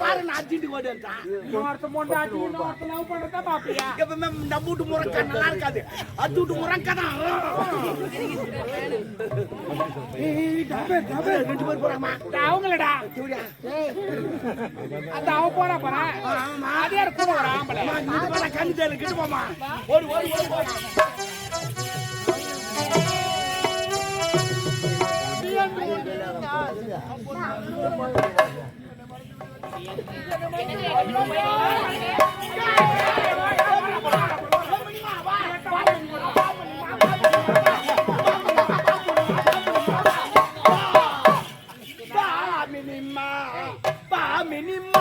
பாரு நான் அடிச்சுட்டு ஓடிட்டான் இன்னொருத்த பொண்டாட்டி இன்னொருத்த லவ் பண்றதா பாப்பியா எப்பவுமே நம்ம வீட்டு முறக்கா நல்லா இருக்காது அது வீட்டு முறக்கா தான் ரெண்டு பேர் போறாமா அவங்களடா அந்த அவ போறா பாரு அது யார் கூட வர ஆம்பளை கண்ணு தேர்வு கிட்ட போமா ஓடு ஓடு ஓடு. Minima.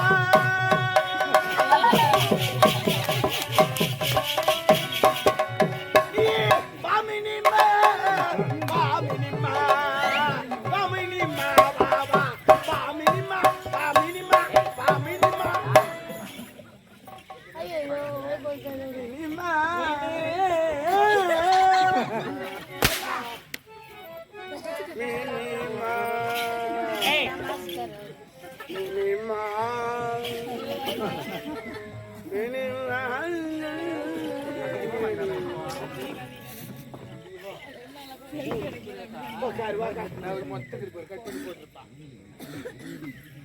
மொத்தத்துக்கு ஒரு கட்டி போட்டிருப்பான்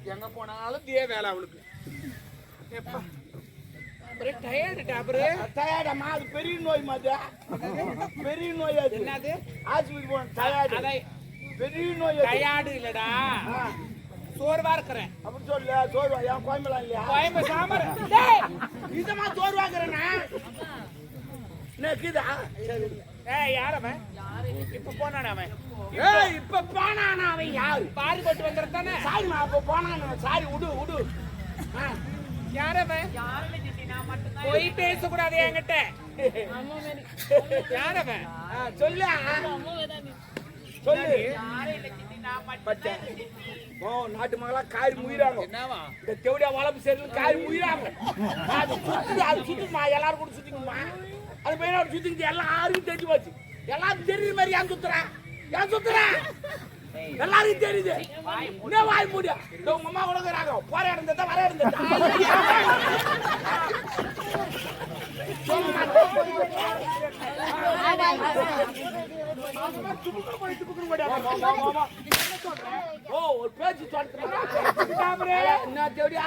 எங்க போனாலும் தே வேலை அவளுக்கு டயர்டமா அது பெரிய நோய் மாதிரி பெரிய நோய் அது. என்னது? ஹாஸ்பிட்டல் போன டயர்டு பெரிய நோய் டயர்டு இல்லடா. சோர்வா இருக்கிறேன். அப்படின்னு சொல்லு சோர்வா. என் கோயம்பெல்லாம் இல்லையா? கோயம்பு சாமர். இதமா ஏய் யார் அவன்? இப்ப போனானே அவன்? ஏய் இப்ப போனானா அவன் யாரு? பாரி போட்டு வந்துறது தானே? போனானா சாரி விடு விடு ஆ, யார் அவன்? போய் பேசக்கூடாது என்கிட்ட. யார் அவன்? சொல்லு. சொல்லு. நாட்டு மகளா காரி முயிறாங்க. இந்த தெவடியா வளர்ப்பு சேர்ந்து காரி முயிறாங்க. அது சுத்துது அது சுத்துமா எல்லாரும் கூட சுத்திக்குமா அது பையன் அப்படி சுத்திக்கிட்டு எல்லாருக்கும் தெரிஞ்சு போச்சு. எல்லாரும் தெரியுற மாதிரி ஏன் சுத்துறேன் ஏன் சுத்துறேன் எல்லாருக்கும் தெரியுது. என்ன வாய் மூடியா உங்க அம்மா கொடுக்குறாங்க போற இடம் தத்தா வர இடம் ஓ ஒரு பேச்சு சொல்றேன் என்ன தேடியா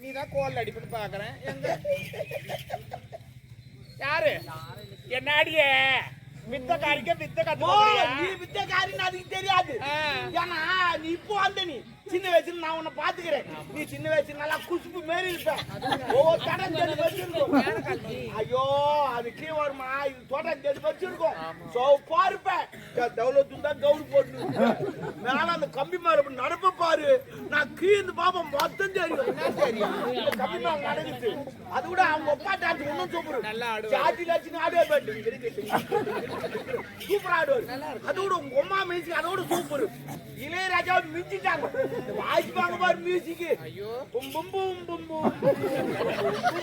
நீதான் கோல் அடிப்பட்டு பாக்குறேன். எங்க? யாரு? என்ன அடிய வித்த காரிக்க வித்த கத்து நீ வித்தக்காரின்னு அதுக்கு தெரியாது. ஏன்னா நீ இப்போ வந்த நீ. சின்ன வயசுல நான் உன்னை பாத்துக்கிறேன். நீ சின்ன வயசுல நல்லா குசுப்பு மாரி இருப்ப. ஒவ்வொரு தடம் தேடி வச்சிருக்கும். ஐயோ அது கீழே வருமா? இது தோட்டம் தேடி வச்சிருக்கும். சோ பாருப்ப. தௌலத்து தான் கவுரு போட்டு மேல அந்த கம்பி மேல நடப்ப பாரு. நான் கீழே பாப்பா மொத்தம் தெரியும். என்ன தெரியும் கம்பி மேல நடக்குது அது கூட அவங்க அப்பா டான்ஸ் இன்னும் சூப்பர். ஜாதி லட்சம் ஆடவே பாட்டு சூப்பர் ஆடுவார். அதோட உங்க அம்மா மியூசிக் அதோட சூப்பர். இளையராஜா மிஞ்சிட்டாங்க. வாசிப்பாங்க பாரு மியூசிக் ஐயோ பும் பும் பும் பும் பும்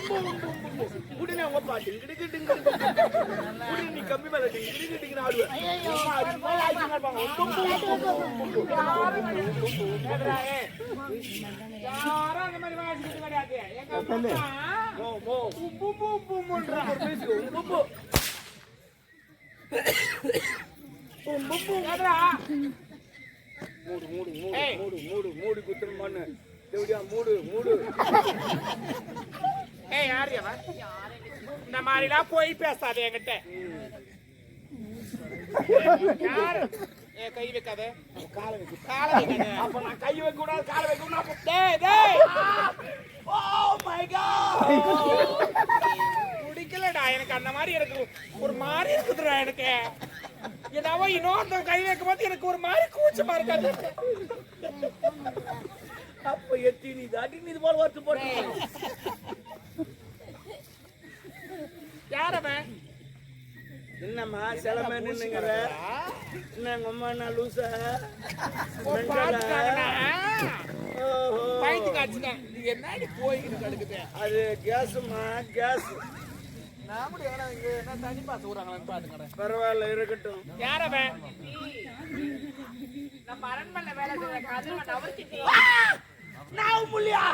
பும் பும் பும் உடனே உங்க பாட்டு டிங்கு டிங்கு உடனே நீ கம்பி மேல டிங்கு டிங்கு டிங்கு இருப்பாங்க. பும் பும் பும். யாரும் அந்த மாதிரி கிடையாது எங்க? மூடு மூடு மூடு. மூடு மூடு மூடு குத்துரு மண்ணு. எப்படியா மூடு மூடு. ஏய் யார் அவன்? இந்த மாதிரிலாம் போய் பேசாத என்கிட்ட. யாரு? ஏ கை வைக்காத. காலை வைக்க காலை வைக்காத. அப்ப நான் கை வைக்க கூடாது காலை வைக்க கூடாது. டேய் டேய். Oh! பிடிக்கலடா எனக்கு அந்த மாதிரி எனக்கு ஒரு மாதிரி இருக்குதுடா எனக்கு. என்னவோ இன்னொருத்தன் கை வைக்கும் போது எனக்கு ஒரு மாதிரி கூச்சமா இருக்காது அப்ப எத்தி நீ தாட்டி நீ இது போல வருத்து போட்டு. யார் அவன்? என்னம்மா சிலமே நின்னுங்கிற? என்ன எங்க அம்மா என்ன லூசா. பயந்து காய்ச்சிட்டேன் இது என்னடி போய்கிட்டு கிடக்குது? அது கேஸுமா கேஸ். பரவாயில்ல இருக்கட்டும் யார் நம்ம அரண்மனை வேலை செய்யற கதிரவன் அவர்கிட்ட நான் புள்ளியா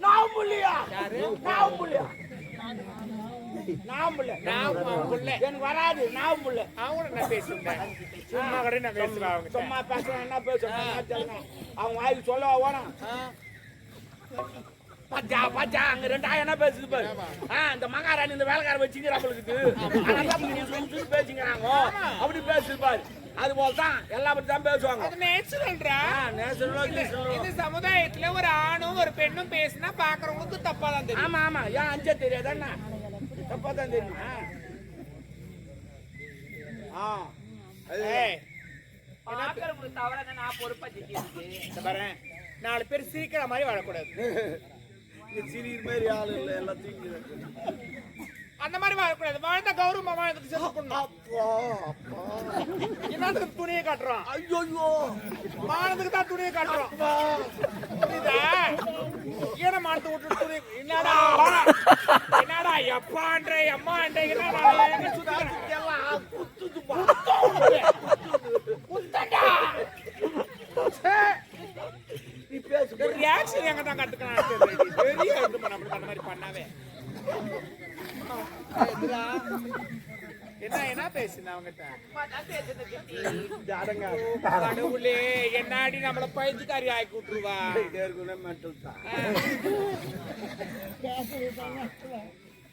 நான் புள்ளியா நான் புள்ளியா நான் புள்ள நான் புள்ள எனக்கு வராது நான் புள்ள அவங்கள நான் பேசுறேன் சும்மா கூட நான் பேசுவேன் அவங்க சும்மா பேசுறேன் என்ன பேசுறேன் அவங்க வாய்க்கு சொல்ல வேணாம் பச்சா பச்சா அங்க ரெண்டு ஆயா என்ன பேசுது பாரு. இந்த மகாராணி இந்த வேலைக்கார வச்சுக்கிறாங்களுக்கு பேசிக்கிறாங்க அப்படி பேசுது பாரு. அது போல தான் எல்லா பத்தி தான் பேசுவாங்க. அது நேசரலோ, கீசரலோ. இந்த சமுதாயத்துல ஒரு ஆணும் ஒரு பெண்ணும் பேசினா பாக்குறவங்களுக்கு தப்பா தான் தெரியும். ஆமா ஆமா. ஏன் அஞ்ச தெரியாதா என்ன? தப்பா தான் தெரியுமா. ஆ. பாக்குறவங்களுக்கு தவற நான் பொறுப்பா நாலு பேர் சீக்கிர மாதிரி வாழக்கூடாது. இந்த சிறிய மாதிரி ஆளு இல்லை எல்லாத்தையும். அந்த மாதிரி வாழக்கூடாது. வாழ்ந்த கௌரவமா வாழ்ந்துட்டு செத்து பண்ணணும் அப்பா அப்பா. என்னத்துக்கு துணியை காட்டுறோம் ஐயோ மானத்துக்கு தான் துணியை காட்டுறோம் புரியுதா? ஈன மானத்தை விட்டு துணி என்னடா? என்னடா எப்பான்ற எம்மான்ற என்னடா? எங்க சுத்துறேன் எல்லாம் குத்துதுப்பா நீ பேசு ரியாக்ஷன் எங்க தான் கத்துக்கலாம் பெரிய இது பண்ண அந்த மாதிரி பண்ணாவே? என்ன என்ன பேசுன அவங்கிட்ட? கடவுளே என்னாடி நம்மள பைத்தியக்காரி ஆக்கி விட்டுருவா?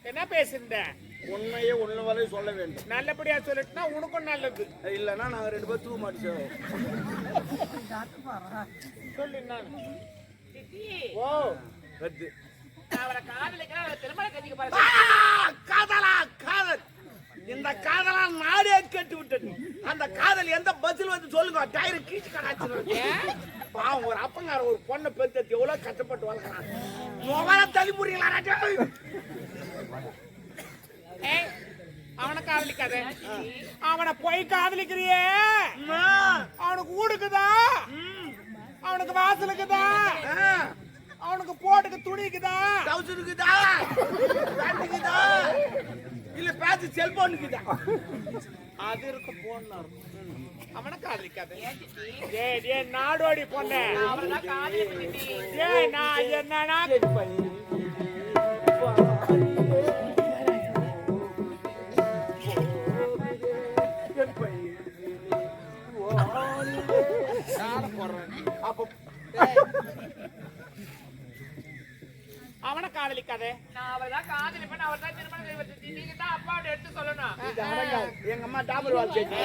என்ன பேசுந்த உண்மையே உண்மை வரை சொல்ல வேண்டும். நல்லபடியா சொல்லிட்டுனா உனக்கும் நல்லது. இல்லைன்னா நாங்க ரெண்டு பேரும் தூக்க மாட்டோம் சொல்லு ஓ. ரத்து அவரை கட்டிக்க பாரு ஆ, காதலா காதல். இந்த காதலா நாடே கெட்டு விட்டது அந்த காதல் எந்த பஸ்ல வந்து சொல்லுங்க? டயர் கீச்சு கடாச்சு பாவம் ஒரு அப்பங்கார ஒரு பொண்ணை பெத்து எவ்வளவு கஷ்டப்பட்டு வளர்க்குறான். முகல தள்ளி புரியலாம் அவனை காதலிக்காத. அவனை போய் காதலிக்கிறியே. அவனுக்கு ஊடுக்குதா அவனுக்கு வாசலுக்குதா அவனுக்கு போட்டுக்கு துணிக்குதா இருக்குதா? பேண்ட்டுக்குதா இல்ல பேச்சு செல்போனுக்குதா அது இருக்கு போன் அவனை காதலிக்காத ஏய் ஏய் நாடோடி பொண்ணு. காதலிப்பேன் சித்தி ஏய் நான் என்னன்னா அப்ப அவனை காதலிக்காத நான் அவரை தான் காதலிப்பேன் அவர் தான் திருமணம் செய்வது நீங்க தான் அப்பாவோட எடுத்து சொல்லணும். எங்க அம்மா டாபர் வாழ் கேட்டு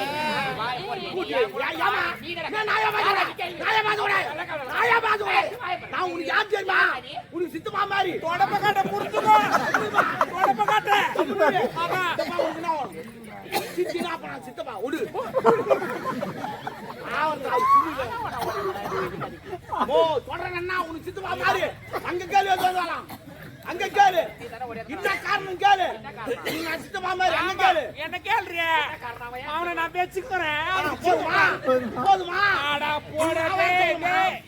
வாய் மூடி. கூட்டி வை. யா- யாமா? நான் நாயா பாத்துக்கிறேன். நாயா பாத்துக்கிறேன். நாயா பாத்துக்கிறேன். நான் உனக்கு யார் தெரியுமா? உனக்கு சித்தப்பா மாதிரி. தொடப்ப காட்ட புடிச்சுக்கோ தொடப்ப காட்ட நான் சித்தப்பா, விடு. ஆவன். ஓ, சொல்றேன்னா உனக்கு சித்தப்பா மாதிரி. அங்க கேளு, வரலாம். அங்க கேளு. என்ன காரணம் கேளு? நீ நான் சித்தப்பா மாதிரி அங்க கேளு. என்ன கேள்றிய? அவனை நான் வச்சுக்கிறேன் ஆ, போதுமா? போதுமா? ஆடா போடவே டேய்.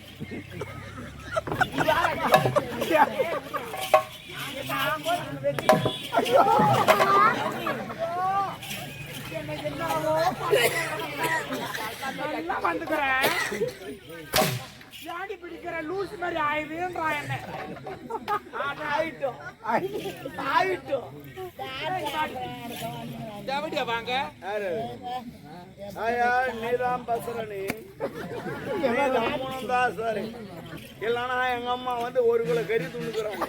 நல்லா வந்துக்கிறேன் ஜாடி பிடிக்கிற லூஸ் மாதிரி ஆயுதுன்றா என்ன. ஆயிட்டோம் ஆயிட்டோம் ஜவடியா வாங்க. யாரு? ஆயா நீதான் பசரணி. நீதான் முனந்தான் சரி இல்லைன்னா எங்க அம்மா வந்து ஒரு கிலோ கறி துணுக்குறாங்க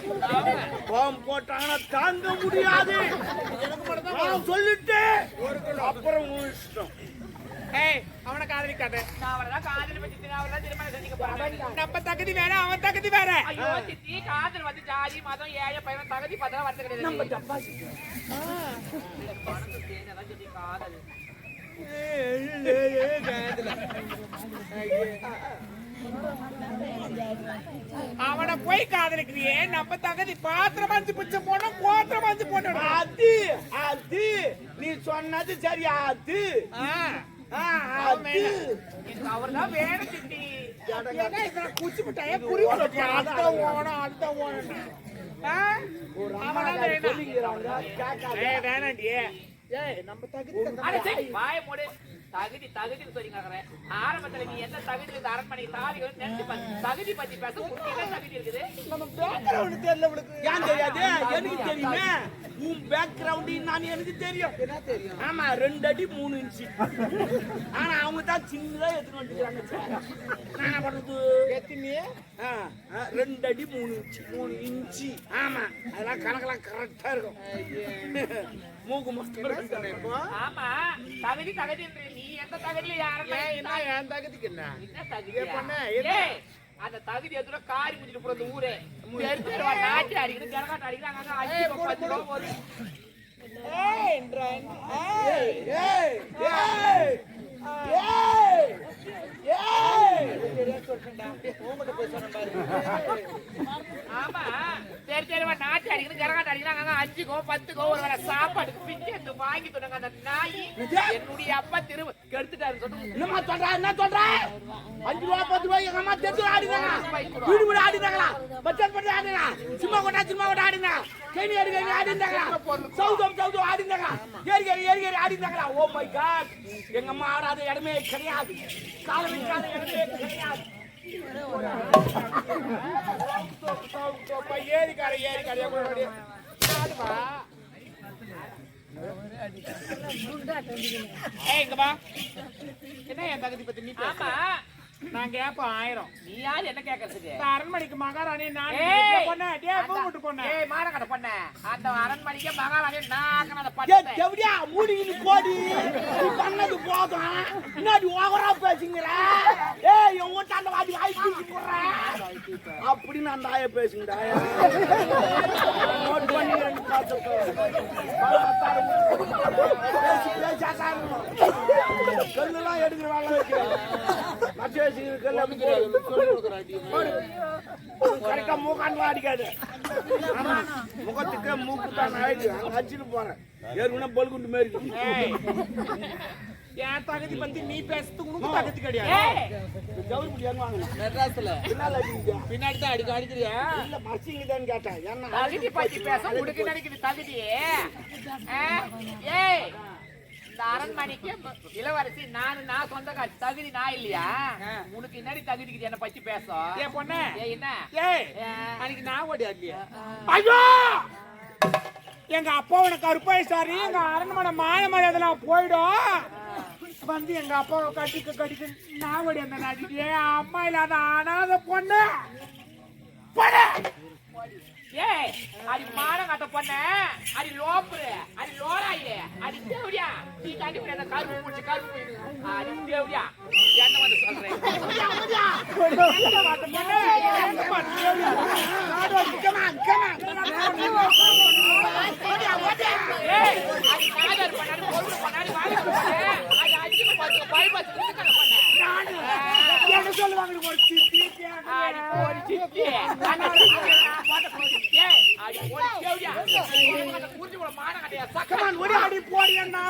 போட்டாங்கன்னா தாங்க முடியாது. சொல்லிட்டு அப்புறம் இஷ்டம். ஏய் அவனை காதலிக்காத நான் அவரைதான் காதல் திருமணம் செஞ்சுக்க போறேன் நம்ம தகுதி வேற அவன் தகுதி வேற ஐயோ சித்தி காதல் வந்து ஜாதி மதம் ஏழை பையன் தகுதி பார்த்தா வரது கிடையாது நம்ம காதல் அவனை போய் காதலிக்கிறியே நம்ம தகுதி பாத்திரம் வந்து பிச்சை போனோம் கோத்திரம் வந்து போனோம் அது அது நீ சொன்னது சரி அது அவர்தான் வேணும் சித்தி. குச்சி மிட்டாய புரி அடுத்த ஓனம் அடுத்த ஓனம் ஒரு அம்மா அவனா அதை வேணாம். சொல்லிக்கிறாங்க, கேட்காத. ஏய் வேணாண்டி ஏய். நம்ம தகுதி வாய தகுதி தகுதின்னு சொல்லி கேக்குறேன் ஆரம்பத்துல நீ எந்த தகுதி இருந்து அரண்மனை தாலி வந்து நினைச்சு பாரு. தகுதி பத்தி பேச உனக்கு என்ன தகுதி இருக்குது? பேக்ரவுண்ட் தெரியல உனக்கு. ஏன் தெரியாது? எனக்கு தெரியுமே. உன் பேக்ரவுண்ட் நான் எனக்கு தெரியும். என்ன தெரியும்? ஆமா ரெண்டு அடி மூணு இன்ச்சு. ஆனா அவங்க தான் சின்னதா எடுத்துட்டு வந்துக்கிறாங்க. நான் என்ன பண்றது? எத்தினி? ஆ, ஆ, ரெண்டு அடி மூணு இன்ச்சு. மூணு இன்ச்சு. ஆமா அதெல்லாம் கணக்கெல்லாம் கரெக்டா இருக்கும். மூக்கு மட்டும் ஆமா தகுதி தகுதி நீ. எந்த தகுதியில யாரும் என் தகுதிக்கு என்ன? பொண்ணு, அந்த தகுதி எதுல காரி முடிச்சிட்டு போற அந்த ஊரே. அடிக்கணும் ஜனகாட்டு அடிக்கணும் அங்க பத்து ரூபா போகுது. ஏய். ஏய் ஏய் ஏய் ஏய். ஆமா தெரு தெருவா நாட்டி அடிக்கணும் ஜனகாட்டு அடிக்கணும் அங்க அஞ்சுக்கோ பத்துக்கோ ஒரு வேளை சாப்பாடுக்கு பிச்சை எடுத்து வாங்கி தொடுங்க அந்த நாய். என்னுடைய அப்பா திரும்ப கெடுத்துட்டாரு சொல்லு என்னம்மா சொல்ற? என்ன சொல்ற? அஞ்சு ரூபா பத்து ரூபாய் எங்க அம்மா தெரிஞ்சு ஆடினாங்க வீடு வீடு ஆடினாங்களா பச்சை பட்டு ஆடினா சினிமா கொண்டா சினிமா கொண்டா ஆடினா கேணி அடி கேணி ஆடினாங்களா சவுதம் சவுதம் ஆடினாங்களா ஏறி ஏறி ஏறி ஏறி ஆடினாங்களா ஓ மை காட் எங்க அம்மா ஆடாத இடமே கிடையாது. கால வைக்காத இடமே கிடையாது. ஏரிக்கார ஏரிக்கார எப்படி ஏய் இங்க வா. என்ன என் தகுதி பத்தி நீ ஆமா நான் கேப்பேன் ஆயிரம். நீ யார் என்ன கேக்குறதுக்கு? இந்த அரண்மனைக்கு மகாராணி நான் பொண்ணு டே பூ அந்த- விட்டு பொண்ணு. ஏய், மானக்கடை பொண்ணு. அந்த அரண்மனைக்கே மகாராணி நாக்கன அந்த பட்டத்தை. தேவடியா மூடிக்கிட்டு போடி. நீ பண்ணது போதும். முன்னாடி ஓவரா பேசுங்கிற? ஏய் என் வீட்டாண்ட வாடி வாய் தூக்கி போடுறேன் அப்படின்னு அந்த ஆய பேசுங்கடா. நோட் பண்ணி ரெண்டு பார்த்துக்கோ. பேசி பேசாத இருக்கணும். கல்லெல்லாம் எடுக்கிற வேலை வைக்கிறேன் வச்சுக்கிற கல்ல கரெக்டா மூக்காண்டு அடிக்காது. முகத்துக்கு மூக்கு தான் ஆயிடுச்சு. அங்க அடிச்சுட்டு போறேன். ஏற்கனவே பல்குண்டு மாரி என் தகுதி பத்தி நீ பேசுறதுக்கு உனக்கு தகுதி கிடையாது. மெட்ராஸ்ல. பின்னாடி தான் அடிக்க அடிக்கிறியா? இல்ல மசிங்கதான்னு கேட்டேன். என்ன தகுதி பத்தி பேச உனக்கு நினைக்குது தகுதி? ஏய், இந்த அரண்மனைக்கு இளவரசி நானு நான் சொந்தக்காரி. தகுதி நான் இல்லையா? உனக்கு என்னடி தகுதி இருக்குது? என்ன பத்தி பேச. ஏன் பொண்ணு. ஏய் என்ன? ஏய்? அன்னைக்கு நான் ஓடி இல்லையா ஐயோ! எங்க அப்பா உனக்கு கருப்பாயிச்சாரி எங்க அரண்மனை மான மரியாதை போயிடும். வந்து எங்க அப்பாவை கட்டிக்க கட்டிக்க நான் ஓடி அந்த அம்மா இல்லாத அனாத பொண்ணு. போடு. ஏய் அடி மானம் கட்ட பொண்ண அடி லோப்புரு அடி லோராயு அடி தேவடியா. நீ போய் அந்த கருப்பு பூச்சி கருப்பு. அடி தேவடியா. என்ன வந்து சொல்றேன் ஏய் அடி நாகர் பண்ணாடி பொருள் பண்ணாடி வாங்கி கொடுத்து அடி அஞ்சு பத்து பைபாஸ் கொடுத்து பண்ண என்ன சொல்லுவாங்க ஒரு சித்தி அடி போடி சித்தி அண்ணா நான் போட்ட போடி ஏய் அடி போடி தேவடியா அந்த கூட்டி போட மானம் கட்டையா சக்கமா கமான் ஓடி ஆடி போடி என்ன அப்படியே அப்படியே உம்மா குடுற குடுற அடி போடி ஒரு ஆம்பளை அம்மா பாத்து வாங்கி ஓட்ட தேவடியா ஓடியா ஓடியா ஓடியா ஏய் அடி நாகர் பண்ண அடி பொருள் பண்ண அடி நாகர் வேணுமா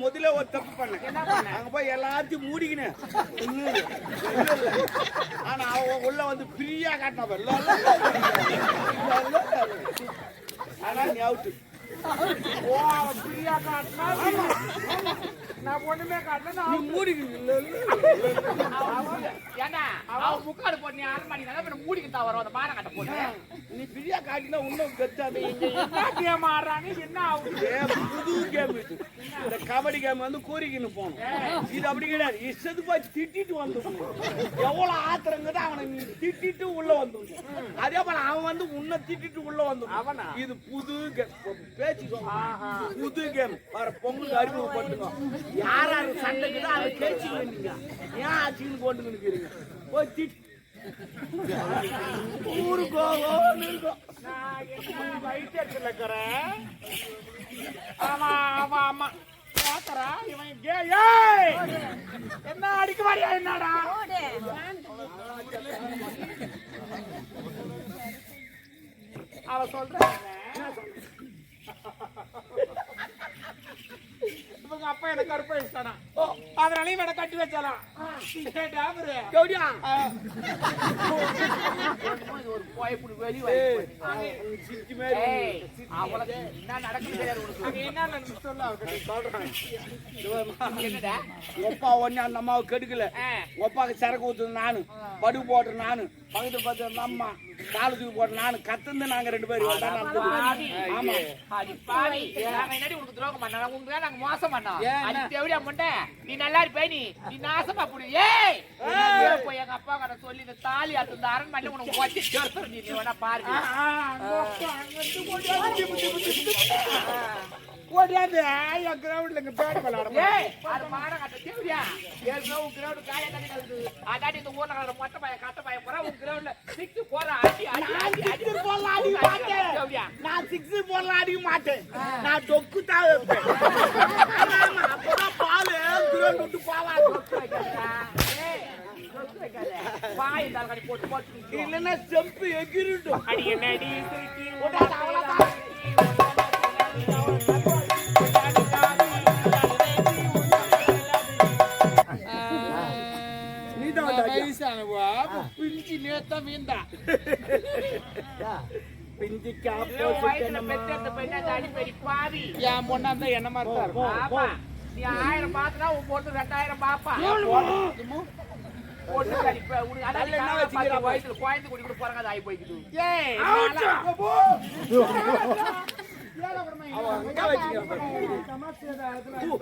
முதல்ல ஒரு தப்பு பண்ண அங்க போய் எல்லாத்தையும் மூடிக்கினேன் ஆனா அவன் உள்ள வந்து ஃப்ரீயா காட்டினா பாரு. ஆனா நீ அவுட்டு ஓ அவன் பிரியா காட்டினா நான் ஒண்ணுமே காட்டல நீ இல்ல. ஏன்னா அவன் முக்காடு போட்டு நீ ஆறு மணி நேரம் மூடிக்கிட்டு தான் வரும் அந்த மானம் கட்ட போட்டு. நீ ஃப்ரீயா காட்டினா இன்னும் கத்தாது. என்ன கேம் ஆடுறாங்க என்ன அவுட்டு புது கேம் இது. இந்த கபடி கேம் வந்து கூறிக்கின்னு போகணும். இது அப்படி கிடையாது. இஷ்டத்துக்கு போய் திட்டிட்டு வந்து எவ்வளவு ஆத்திரங்கிறது அவனை நீ திட்டிட்டு உள்ள வந்து அதே போல அவன் வந்து உன்னை திட்டிட்டு உள்ள வந்து அவனா? இது புது கேம். பேச்சு சொல்றேன். புது கேம். வர பொங்கல் அறிமுகப்படுத்துங்க யார் யார் சண்டைக்குதோ அதை கேச்சு ஏன் ஆச்சுன்னு போட்டுக்கின்னு இருக்கிறீங்க? போய் திட்டு. ஊரு இருக்கும் என்ன இருக்கிறேன் ஆமா ஆமா ஆமா. இவன் கே என்ன அடிக்க மாட்டியா என்னடா? அவ சொல்ற இவங்க அப்பா எனக்கு கருப்பை வச்சானா அதனால இவனை கட்டி வச்சாலாம் கேட்டா ஒரு போய்ப்புடி வெளி ஏய் அவளுக்கு என்ன நடக்குது தெரியாது உனக்கு. என்ன நடந்துச்சு சொல்லு அவகிட்ட. சொல்றேன். என்னடா ஒப்பா அந்த அம்மாவை கெடுக்கல. ஒப்பாக்கு சரக்கு ஊத்துது நானு. படுகு போடுற நானு. பக்கத்து பக்கத்து அந்த அம்மா காலு தூக்கி போடுற நானு. கத்துந்து நாங்க ரெண்டு பேரும். ஆமா. உனக்கு துரோகம் நாங்க மோசம் பண்ணோம். தேவடியா முண்டை. நீ நல்லா இருப்ப நீ. நீ நாசமா போடு. ஏய்! போய் எங்க அப்பா கிட்ட சொல்லி இந்த தாலி அறுத்து இந்த அரண்மனையில உனக்கு சேர்த்துரு நீ. வேணா பாரு. ஓடியாந்து கிரவுண்ட்ல இங்க பேட் விளையாட ஏய், அது மானம் கட்ட தேவடியா. ஏற்கனவே உன் ground காயா. அதாடி இந்த ஊர்ல மொட்டை பையன், கட்டை பையன் பூரா உன். அடி, அடி, அடி, அடி. சிக்ஸர் போடலாம் மாட்டேன். நான் சிக்ஸர் போடலாம் மாட்டேன் நான் டொக்கு தான் வைப்பேன் அப்பதான் பாலு கிரௌண்ட் விட்டு போட்டு போட்டு நிக்கும். இல்லைன்னா செம்பு எகிரிட்டும் அடி சிரிக்கி விடாத, அவ்வளவுதான். உன் பொண்ணு ரெண்டாயிரம் பாப்பா பொண்ணு கடிப்ப உனக்கு அதான் நல்ல என்ன காரணம் வச்சுக்கிறா பார்த்து வயசுல குழந்தை குடி கூட பிறகு அது ஆகி போய்க்குது பூ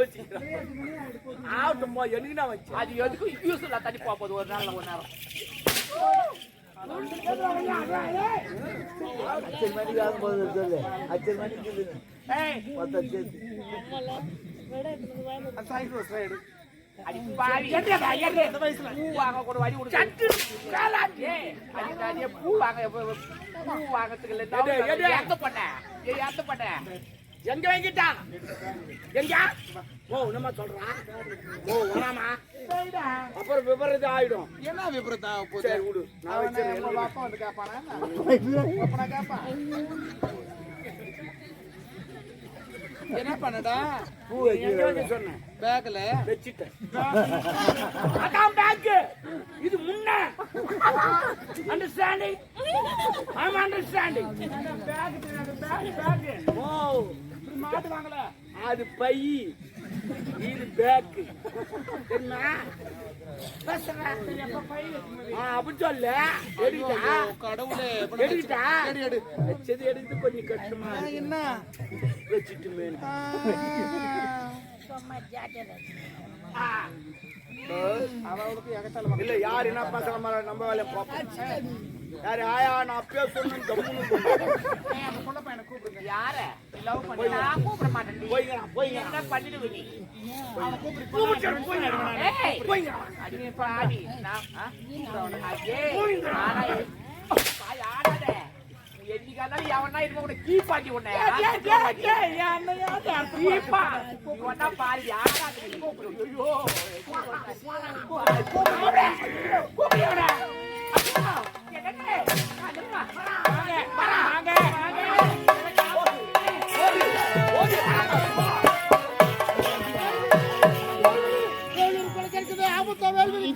ஆகட்டும் எனக்கு நான் அது எதுக்கும் யூஸ் தண்ணி போகுது ஒரு ஒரு நேரம் மணிக்கு ஆகும்போது சொல்லு மணிக்கு பூ வாங்க பூ பண்ண எங்க வாங்கிட்டா எங்க ஓ என்னம்மா சொல்றான் ஓ வராமா. அப்புறம் விபரீதம் ஆயிடும் என்ன விபரீதம் ஆக போகுது? சரி விடு நான் எழுதுறேன். அப்பா வந்து கேட்பானா? அப்பனா கேட்பான். என்ன பண்ணடா? பூ. வைக்க சொன்னேன் பேக்ல வச்சுட்டேன். அதான் பேக் இது முன்ன. Understanding I am understanding back back back ஓ மாட்டு வாங்கல. அது பை இது பேக் தெரியுமா? அப்படி சொல்ல எடுக்கிட்டா? கடவுளே எடுக்கிட்டா. வச்சது எடுத்து கொஞ்சம் கஷ்டமா. என்ன? வச்சுட்டு மேல. அவளுக்கு எகத்தால இல்ல யார் என்ன பேசுற மாதிரி நம்ம வேலையை பார்ப்போம் யாரு? ஆயா நான் பேசணும் கம்முன்னு அந்த பொண்ணை பையனை கூப்பிடுங்க யார லவ் பண்ண நான் கூப்பிட மாட்டேன் போய்ங்க போய்ங்க. என்ன பண்ணிடுவ நீ? கூப்பிட்டு போய்ங்க ஏய் போய்ங்க அடி பாவி நான் ஆ? அடே ஆனா பாய் ஆடாத. என்னைக்கானாலும் எவனா இருக்க கூட கீப்பாக்கி உன்னை கீப்பா நீ ஒன்னா பாரு ஆடாத நீ கூப்பிடு. ஐயோ. கூப்பிடு. ஆபத்தா வேலூர்